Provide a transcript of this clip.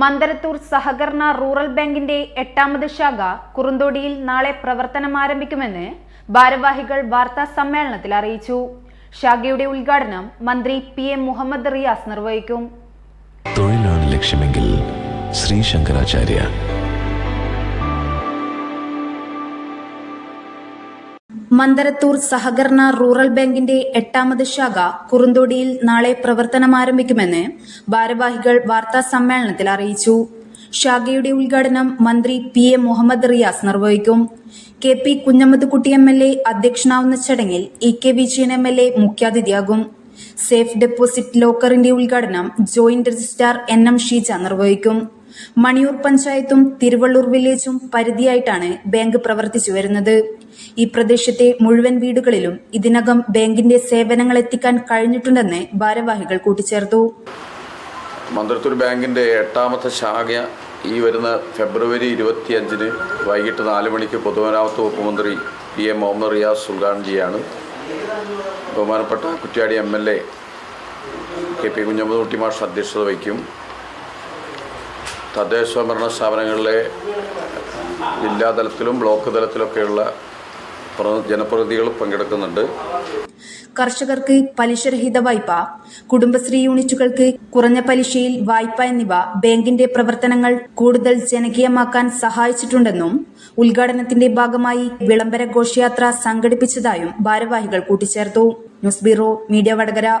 മന്ദരത്തൂർ സഹകരണ റൂറൽ ബാങ്കിന്റെ എട്ടാമത് ശാഖ കുറുന്തോടിയിൽ നാളെ പ്രവർത്തനം ആരംഭിക്കുമെന്ന് ഭാരവാഹികൾ വാർത്താ സമ്മേളനത്തിൽ അറിയിച്ചു. ശാഖയുടെ ഉദ്ഘാടനം മന്ത്രി പി എം മുഹമ്മദ് റിയാസ് നിർവഹിക്കും. തൊഴിലാണ് ലക്ഷ്യമെങ്കിൽ ശ്രീ ശങ്കരാചാര്യ മന്ദരത്തൂർ സഹകരണ റൂറൽ ബാങ്കിന്റെ എട്ടാമത് ശാഖ കുറുന്തോടിയിൽ നാളെ പ്രവർത്തനം ആരംഭിക്കുമെന്ന് ഭാരവാഹികൾ വാർത്താ സമ്മേളനത്തിൽ അറിയിച്ചു. ശാഖയുടെ ഉദ്ഘാടനം മന്ത്രി പി എ മുഹമ്മദ് റിയാസ് നിർവഹിക്കും. K P Kunhammadkutty M L A അധ്യക്ഷനാവുന്ന ചടങ്ങിൽ E K Vijayan M L A മുഖ്യാതിഥിയാകും. സേഫ് ഡെപ്പോസിറ്റ് ലോക്കറിന്റെ ഉദ്ഘാടനം joint registrar N M Sheeja നിർവഹിക്കും. മണിയൂർ പഞ്ചായത്തും തിരുവള്ളൂർ വില്ലേജും പരിധിയായിട്ടാണ് ബാങ്ക് പ്രവർത്തിച്ചു വരുന്നത്. ഈ പ്രദേശത്തെ മുഴുവൻ വീടുകളിലും ഇതിനകം ബാങ്കിന്റെ സേവനങ്ങൾ എത്തിക്കാൻ കഴിഞ്ഞിട്ടുണ്ടെന്ന് ഭാരവാഹികൾ കൂട്ടിച്ചേർത്തു. മന്ത്രത്തൂർ ബാങ്കിന്റെ എട്ടാമത്തെ ശാഖ ഈ വരുന്ന ഫെബ്രുവരി ഇരുപത്തിയഞ്ചിന് വൈകിട്ട് നാല് മണിക്ക് പൊതുമരാമത്ത് വകുപ്പ് മന്ത്രി പി എം മുഹമ്മദ് റിയാസ് ഉദ്ഘാടനം ജിയാണ്. ബഹുമാനപ്പെട്ട Kuttiady M L A K P Kunhammad Kutty മാഷ് അധ്യക്ഷത വഹിക്കും. തദ്ദേശ സ്വയംഭരണ സ്ഥാപനങ്ങളിലെ ജില്ലാ തലത്തിലും ബ്ലോക്ക് തലത്തിലൊക്കെയുള്ള പ്ര- ജനപ്രതിനിധികൾ പങ്കെടുക്കുന്നുണ്ട്. കർഷകർക്ക് പലിശരഹിത വായ്പ കുടുംബശ്രീ യൂണിറ്റുകൾക്ക് കുറഞ്ഞ പലിശയിൽ വായ്പ എന്നിവ ബാങ്കിന്റെ പ്രവർത്തനങ്ങൾ കൂടുതൽ ജനകീയമാക്കാൻ സഹായിച്ചിട്ടുണ്ടെന്നും ഉദ്ഘാടനത്തിന്റെ ഭാഗമായി വിളംബര ഘോഷയാത്ര സംഘടിപ്പിച്ചതായും ഭാരവാഹികൾ കൂട്ടിച്ചേർത്തു. News bureau media Vadakara.